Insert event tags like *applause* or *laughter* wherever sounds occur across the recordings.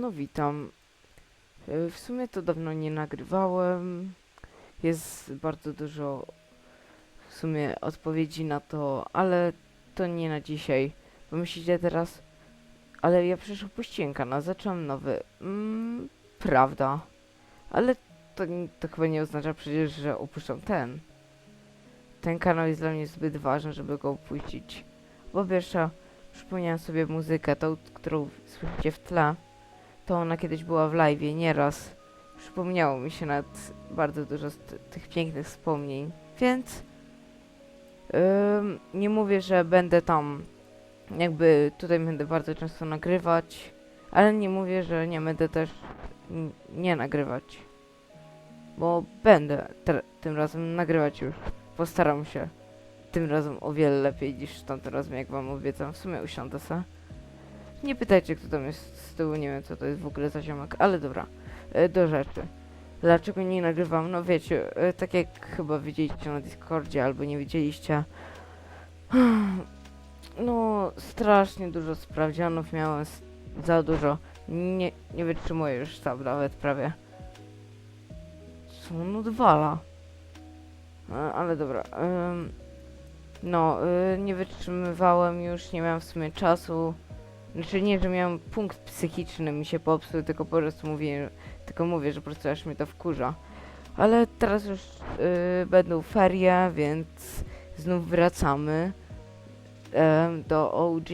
No witam. E, W sumie to dawno nie nagrywałem. Jest bardzo dużo w sumie odpowiedzi na to, ale to nie na dzisiaj. Bo myślicie teraz, ale ja przecież opuściłem kanał, zacząłem nowy. Mm, prawda. Ale to, to chyba nie oznacza przecież, że opuszczam ten. Ten kanał jest dla mnie zbyt ważny, żeby go opuścić. Po pierwsze, przypomniałem sobie muzykę, tą, którą słyszycie w tle. To ona kiedyś była w live nieraz. Przypomniało mi się nawet bardzo dużo z ty- tych pięknych wspomnień. Więc ym, nie mówię, że będę tam jakby tutaj będę bardzo często nagrywać, ale nie mówię, że nie będę też nie nagrywać. Bo będę tym razem nagrywać już. Postaram się. Tym razem o wiele lepiej niż tamtym razem, jak wam obiecam. W sumie usiądę se. Nie pytajcie, kto tam jest z tyłu, nie wiem co to jest w ogóle za ziomek, ale dobra, e, do rzeczy. Dlaczego nie nagrywam? No wiecie, e, tak jak chyba widzieliście na Discordzie, albo nie widzieliście. *sighs* No, strasznie dużo sprawdzianów miałem, za dużo. Nie, nie wytrzymuję już tam nawet prawie. Co on? E, Ale dobra. ym, no, y, nie wytrzymywałem już, nie miałem w sumie czasu. Znaczy nie, że miałem punkt psychiczny mi się popsuł, tylko po prostu mówię, tylko mówię, że po prostu aż mnie to wkurza. Ale teraz już y, będą ferie, więc znów wracamy do OG.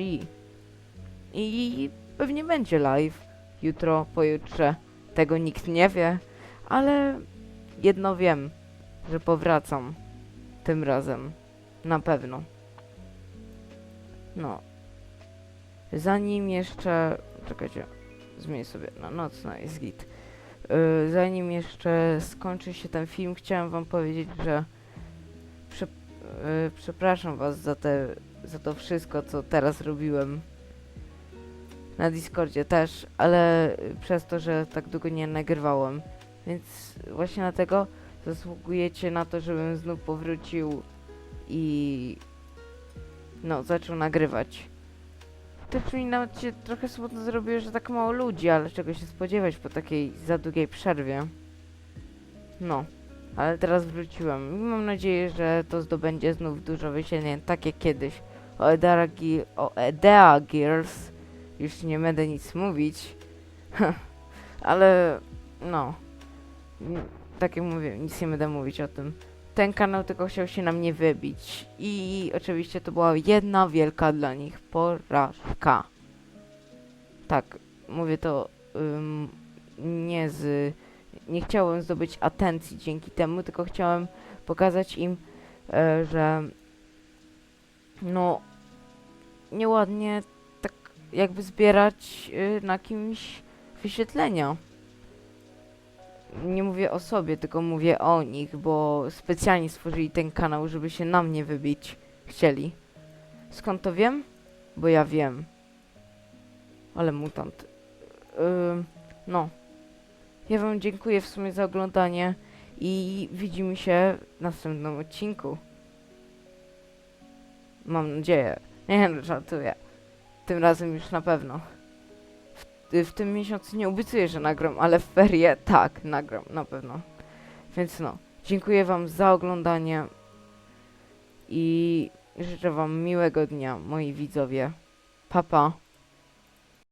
I pewnie będzie live jutro, pojutrze. Tego nikt nie wie, ale jedno wiem, że powracam tym razem. Na pewno. No, Zanim jeszcze. Czekajcie, zmienię sobie na nocna jest git. Yy, zanim jeszcze skończy się ten film, chciałem wam powiedzieć, że yy, przepraszam was za, te, za to wszystko, co teraz robiłem. Na Discordzie też, ale y, przez to, że tak długo nie nagrywałem. Więc właśnie dlatego zasługujecie na to, żebym znów powrócił i no, zaczął nagrywać. Też mi nawet się trochę smutno zrobiło, że tak mało ludzi, ale czego się spodziewać po takiej za długiej przerwie. No, ale teraz wróciłem mam nadzieję, że to zdobędzie znów dużo wyświetleń, tak jak kiedyś. O Edea, o Edea Girls już nie będę nic mówić, *laughs* ale no, tak jak mówię, nic nie będę mówić o tym. Ten kanał tylko chciał się na mnie wybić i oczywiście to była jedna wielka dla nich porażka. Tak, mówię to ym, nie z... Nie chciałem zdobyć atencji dzięki temu, tylko chciałem pokazać im, e, że no nieładnie tak jakby zbierać y, na kimś wyświetlenia nie mówię o sobie, tylko mówię o nich, bo specjalnie stworzyli ten kanał, żeby się na mnie wybić chcieli. Skąd to wiem? Bo ja wiem. Ale mutant. Ym, no. Ja wam dziękuję w sumie za oglądanie i widzimy się w następnym odcinku. Mam nadzieję. Nie, no, żartuję. Tym razem już na pewno w, w tym miesiącu nie obiecuję, że nagram, ale w ferie tak, nagram, na pewno. Więc no, dziękuję wam za oglądanie i życzę wam miłego dnia, moi widzowie. Pa, pa.